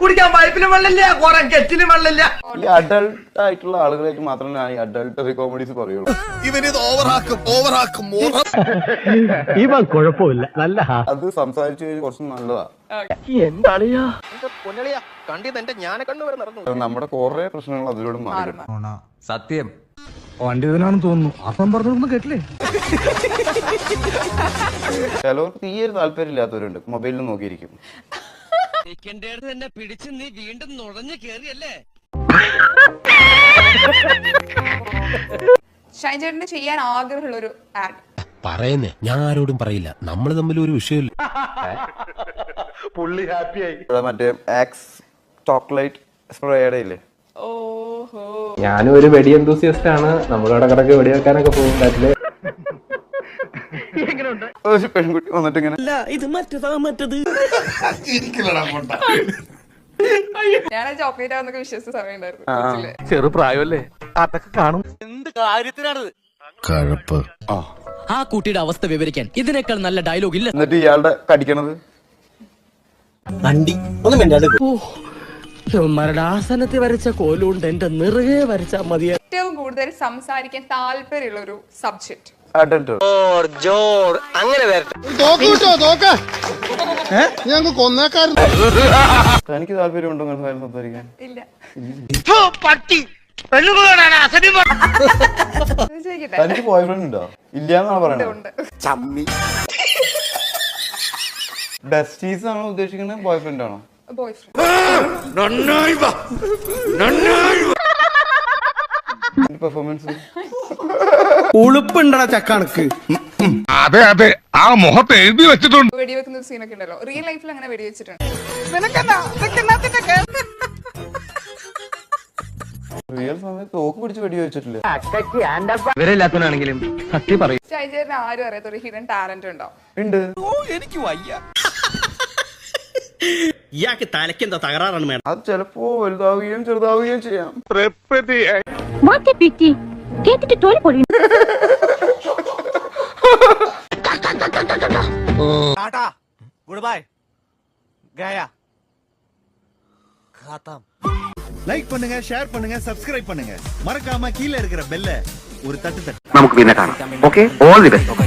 കുടിക്കാൻ പൈപ്പിലും വെള്ളമില്ല കുറെ കെറ്റിലും വെള്ളമില്ല. ഈ അഡൾട്ട് ആയിട്ടുള്ള ആളുകളായിട്ട് മാത്രമേ ഞാൻ ഈ അഡൾട്ടറി കോമഡീസ് പറയുള്ളൂ. ഇവനിത് ഓവറാക്കും ഓവറാക്കും ഓവർ ഇവൻ കുഴപ്പമില്ല. നല്ല അത് സംസാരിച്ചു കഴിഞ്ഞാൽ കുറച്ച് നല്ലതാ. കണ്ടിത് എന്റെ ഞാനെ കണ്ണുവരെ നടന്നു. നമ്മുടെ കുറെ പ്രശ്നങ്ങൾ അതിലൂടെ മാറി സത്യം. വണ്ടി ഇതിനാണെന്ന് തോന്നുന്നു. അപ്പം പറഞ്ഞൊന്നും കേട്ടില്ലേ? ചിലവർക്ക് തീരെ താല്പര്യം ഇല്ലാത്തവരുണ്ട് മൊബൈലിൽ നോക്കിയിരിക്കും. തന്നെ പിടിച്ച് നീ വീണ്ടും നുഴഞ്ഞു കേറിയല്ലേ? ഷൈൻ ചേട്ടന് ചെയ്യാൻ ആഗ്രഹമുള്ള ഒരു ആഡ്. പറയുന്നേ ഞാൻ ആരോടും പറയില്ല. നമ്മൾ തമ്മിൽ ഒരു വിഷയമില്ല. ഇവിടെ മറ്റേ ആക്സ് ചോക്ലേറ്റ് സ്പ്രേയുടെ ഇല്ലേ? ഞാനും ഒരു വെടി എന്തൂസിയസ്റ്റ് ആണ്. നമ്മളവിടെ കിടക്ക് വെടി വെക്കാനൊക്കെ പോകും കാറ്റിൽ പെൺകുട്ടി വന്നിട്ട് ഇങ്ങനെ ഞാൻ ചോക്ലേറ്റ് ആണെന്നൊക്കെ വിശ്വസിച്ച സമയം ഉണ്ടായിരുന്നു ആ. കൊച്ചിൽ. ചെറുപ്രായമല്ലേ അതൊക്കെ കാണും. എന്ത് കഴപ്പ്. ആ. കുട്ടിയുടെ അവസ്ഥ വിവരിക്കാൻ ഇതിനേക്കാൾ നല്ല ഡയലോഗ് ഇല്ല. എന്നിട്ട് ഇയാളുടെ കടിക്കണത്? ഇവന്മാരുടെ ആസനത്തിൽ വരച്ച കോലുകൊണ്ട് എന്റെ നിറയെ വരച്ചാൽ മതി ഏറ്റവും കൂടുതൽ സംസാരിക്കാൻ താല്പര്യമുള്ള ഒരു സബ്ജക്ട് തോക്ക ഞങ്ങൾക്ക് കൊന്നേക്കാരൻ തനിക്ക് താല്പര്യമുണ്ടോ അങ്ങനെ കാര്യം സംസാരിക്കാൻ? ഇല്ല. ചോദിക്കട്ടെ? തനിക്ക് ബോയ് ഫ്രണ്ട് ഉണ്ടോ? ഇല്ലാന്നാണ് പറയണത്. ഉണ്ട് ബെസ്റ്റീസ് ആണോ ഉദ്ദേശിക്കുന്നത്? ബോയ് ഫ്രണ്ട് ആണോ? ബോയ് ഫ്രണ്ട് പെർഫോമൻസ് ഉളുപ്പുണ്ടടാ ചക്കണക്ക്. അതെ അതെ. ആ മുഖത്ത് എഴുതി വെച്ചിട്ടുണ്ട്. വെടിവെക്കുന്ന ഒരു സീനൊക്കെ ഉണ്ടല്ലോ. റിയൽ ലൈഫിൽ അങ്ങനെ വെടിവെച്ചിട്ടുണ്ട്. റിയൽ സമയത്ത് തോക്ക് പിടിച്ച് വെടി വെച്ചിട്ടില്ല ഇവരില്ലാത്തവനാണെങ്കിലും സത്യം പറയും ഷൈൻ ചേട്ടന് ആരും അറിയാത്ത ഒരു ഹിഡൻ ടാലന്റ് ഉണ്ടോ? ഉണ്ട്. ഇയാൾക്ക് തലയ്ക്ക് എന്താ തകരാറാണ് മേഡം അത് ചിലപ്പോ വലുതാവുകയും ചെറുതാവുകയും ചെയ്യാം കേട്ടിട്ട് തോന്നി പോയി ഗുഡ് ബൈ ഗയ ഖാത്തം லைக் பண்ணுங்க ஷேர் பண்ணுங்க சப்ஸ்கிரைப் பண்ணுங்க மறக்காம கீழே இருக்கிற பெல்ல ஒரு தட்டு தட்டு നമുക്ക് പിന്നെ കാണാം ഓക്കെ ഓൾ ദി ബെസ്റ്റ്